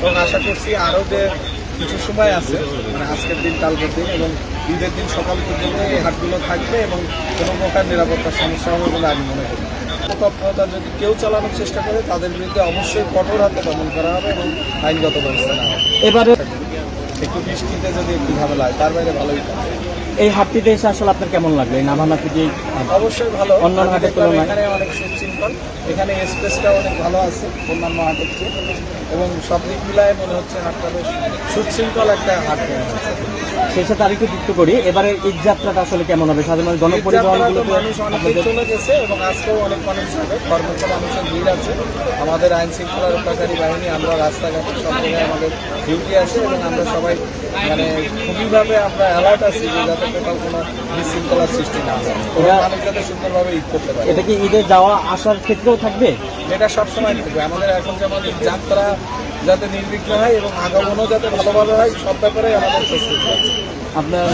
এবং আশা করছি আরও যে কিছু সময় আছে মানে আজকের দিন কালকের দিন এবং ঈদের দিন সকাল পর্যন্ত এই হাটগুলো থাকবে এবং কোনো প্রকার নিরাপত্তার সমস্যা হবে বলে আমি মনে করি। তৎপরতা যদি কেউ চালানোর চেষ্টা করে তাদের বিরুদ্ধে অবশ্যই কঠোর হাতে দমন করা হবে এবং আইনগত ব্যবস্থা নেওয়া হবে। এবারে একটু বৃষ্টিতে যদি একটু ঝামেলা হয় তার বাইরে ভালোই এই হাটটিতে এসে আসলে আপনার কেমন লাগল? এই নাভানা থেকে অবশ্যই ভালো। অন্যান্য হাটের তুলনায়? এখানে অনেক সুশৃঙ্খল এখানে স্পেসটা অনেক ভালো আছে অন্যান্য হাটের চেয়ে। এবং সব দিক মিলায় মনে হচ্ছে হাটটা বেশ সুশৃঙ্খল একটা হাট সেই সাথে আরেকটু যুক্ত করি। এবারে ঈদ যাত্রাটা আসলে কেমন হবে? সাধারণ গণপরিবহনগুলোতে মানুষ চলে গেছে এবং আজকেও অনেক মানুষ যাবে। কর্মঠ মানুষের ভিড় আছে। আমাদের আইন শৃঙ্খলা রক্ষাকারী বাহিনী আমরা রাস্তাঘাটে সব জায়গায় আমাদের ডিউটি আছে এবং আমরা সবাই মানে খুবইভাবে আমরা অ্যালার্ট আছি যে যাতে টোটাল কোনো বিশৃঙ্খলার সৃষ্টি না হয়। মানুষ যাতে সুন্দরভাবে ঈদ করতে পারে। এটা কি ঈদে যাওয়া আসার ক্ষেত্রেও থাকবে? এটা সবসময় থাকবে। আমাদের এখন যেমন যাত্রা যাতে নির্বিঘ্ন হয় এবং আগমনও যাতে ভালোভাবে হয়, সব ব্যাপারে আমাদের প্রস্তুত আপনার